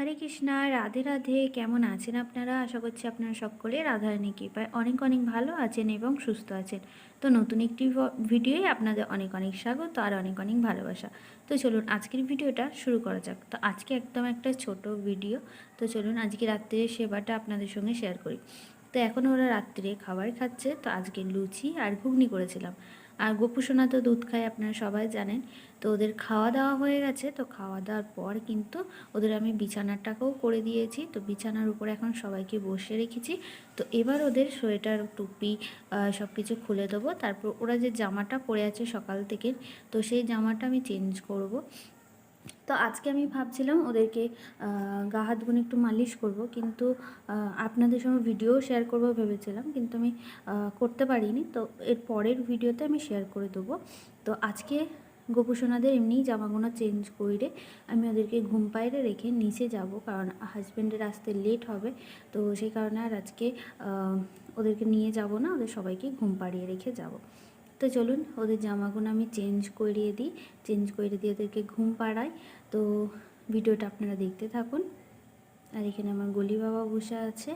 হরে কৃষ্ণা, রাধে রাধে। কেমন আছেন আপনারা? আশা করছি আপনারা সকলে রাধারানী কৃপায় অনেক অনেক ভালো আছেন এবং সুস্থ আছেন। তো নতুন একটি ভ- ভিডিওয়ে আপনাদের অনেক অনেক স্বাগত আর অনেক অনেক ভালোবাসা। তো চলুন আজকের ভিডিওটা শুরু করা যাক। তো আজকে একদম একটা ছোট ভিডিও। তো চলুন আজকে রাত্রের সেবাটা আপনাদের সঙ্গে শেয়ার করি। তো এখন ওরা রাত্রে খাবার খাচ্ছে। তো আজকে লুচি আর ঘুগনি করেছিলাম। আর গোপুসোনা তো দুধ খায় আপনারা সবাই জানেন। তো ওদের খাওয়া দাওয়া হয়ে গেছে, তো খাওয়া দাওয়ার পর কিন্তু ওদের আমি বিছানাটাকেও করে দিয়েছি। তো বিছানার উপরে এখন সবাইকে বসে রেখেছি। তো এবার ওদের সোয়েটার, টুপি সব কিছু খুলে দেবো। তারপর ওরা যে জামাটা পরে আছে সকাল থেকে, তো সেই জামাটা আমি চেঞ্জ করব। তো আজকে আমি ভাবছিলাম ওদেরকে গা হাত একটু মালিশ করব, কিন্তু আপনাদের সঙ্গে ভিডিও শেয়ার করব ভেবেছিলাম, কিন্তু আমি করতে পারিনি। তো এর পরের ভিডিওতে আমি শেয়ার করে দেবো। তো আজকে গোপুসোনাদের এমনি জামাগুলো চেঞ্জ করে আমি ওদেরকে ঘুম পাইরে রেখে নিচে যাব, কারণ হাজব্যান্ডের আসতে লেট হবে। তো সেই কারণে আর আজকে ওদেরকে নিয়ে যাব না, ওদের সবাইকে ঘুম পাড়িয়ে রেখে যাব। তো চলুন ওদের জামাগুলো আমি চেঞ্জ করিয়ে দিই। চেঞ্জ করে দিয়ে ওদেরকে ঘুম পাড়াই। তো ভিডিওটা আপনারা দেখতে থাকুন। আর এখানে আমার গলি বাবা বসে আছে।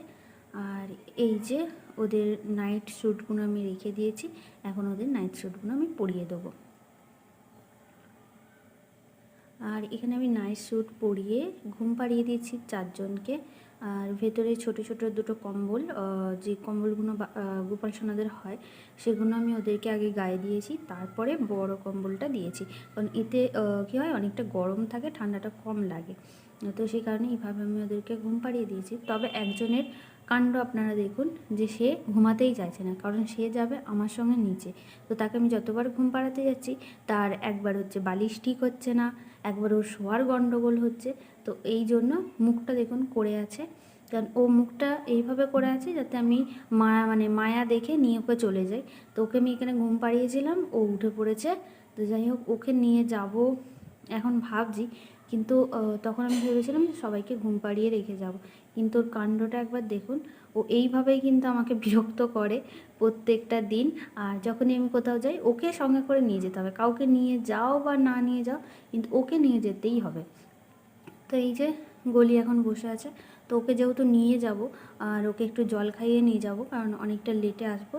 আর এই যে ওদের নাইট শ্যুটগুলো আমি রেখে দিয়েছি, এখন ওদের নাইট শ্যুটগুলো আমি পরিয়ে দেবো। আর এখানে আমি নাইট শ্যুট পরিয়ে ঘুম পাড়িয়ে দিয়েছি চারজনকে। আর ভেতরে ছোট ছোট দুটো কম্বল যে কম্বলগুলো গোপাল সোনাদের হয়, সেগুলো আমি ওদেরকে আগে গায়ে দিয়েছি, তারপরে বড় কম্বলটা দিয়েছি। কারণ এতে কী হয়, অনেকটা গরম থাকে, ঠান্ডাটা কম লাগে। তো সেই কারণে এইভাবে আমি ওদেরকে ঘুম পাড়িয়ে দিয়েছি। তবে একজনের কাণ্ড আপনারা দেখুন যে সে ঘুমাতেই চাইছে না, কারণ সে যাবে আমার সঙ্গে নিচে। তো তাকে আমি যতবার ঘুম পাড়াতে যাচ্ছি, তার একবার হচ্ছে বালিশ ঠিক হচ্ছে না, একবার ওর শোয়ার গণ্ডগোল হচ্ছে। তো এই জন্য মুখটা দেখুন করে আছে। কারণ ও মুখটা এইভাবে করে আছে যাতে আমি মায়া মানে মায়া দেখে নিয়ে ওকে চলে যাই। তো ওকে আমি এখানে ঘুম পাড়িয়েছিলাম, ও উঠে পড়েছে। তো যাই হোক, ওকে নিয়ে যাব এখন ভাবছি। কিন্তু তখন আমি ভেবেছিলাম যে সবাইকে ঘুম পাড়িয়ে রেখে যাব। কিন্তু ওর কাণ্ডটা একবার দেখুন, ও এইভাবেই কিন্তু আমাকে বিরক্ত করে প্রত্যেকটা দিন। আর যখনই আমি কোথাও যাই, ওকে সঙ্গে করে নিয়ে যেতে হবে। কাউকে নিয়ে যাও বা না নিয়ে যাও, কিন্তু ওকে নিয়ে যেতেই হবে। তো এই যে গলি এখন বসে আছে, তো ওকে যেহেতু নিয়ে যাব, আর ওকে একটু জল খাইয়ে নিয়ে যাব, কারণ অনেকটা লেটে আসব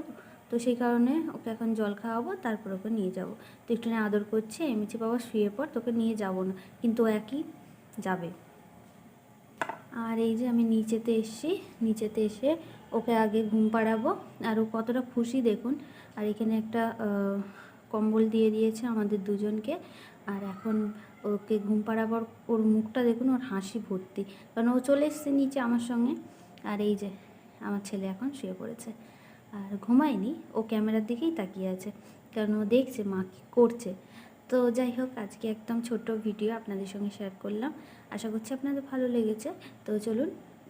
তো। সেই কারণে ওকে এখন জল খাওয়াবো, তারপর ওকে নিয়ে যাব। তো একটু আদর করছে এমনিতে বাবা শুয়ে পর তোকে নিয়ে যাব না, কিন্তু ও একই যাবে। আর এই যে আমি নিচেতে এসছি, নিচেতে এসে ওকে আগে ঘুম পাড়াবো, আর ও কতটা খুশি দেখুন। আর এখানে একটা কম্বল দিয়ে দিয়েছে আমাদের দুজনকে, আর এখন ওকে ঘুম পাড়াবার, ওর মুখটা দেখুন, ওর হাসি ভর্তি কারণ ও চলে এসছে নিচে আমার সঙ্গে, আর এই যে আমার ছেলে এখন শুয়ে পড়েছে। আর ঘুমায়নি, ও ক্যামেরার দিকেই তাকিয়ে আছে, কারণ ও দেখছে মা কী করছে। তো যাই হোক, আজকে একদম ছোট ভিডিও আপনাদের সঙ্গে শেয়ার করলাম। আশা করছি আপনাদের ভালো লেগেছে। তো চলুন,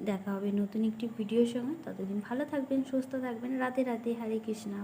দেখা হবে নতুন একটি ভিডিওর সঙ্গে। ততদিন ভালো থাকবেন, সুস্থ থাকবেন। রাতে রাতে হরে কৃষ্ণা।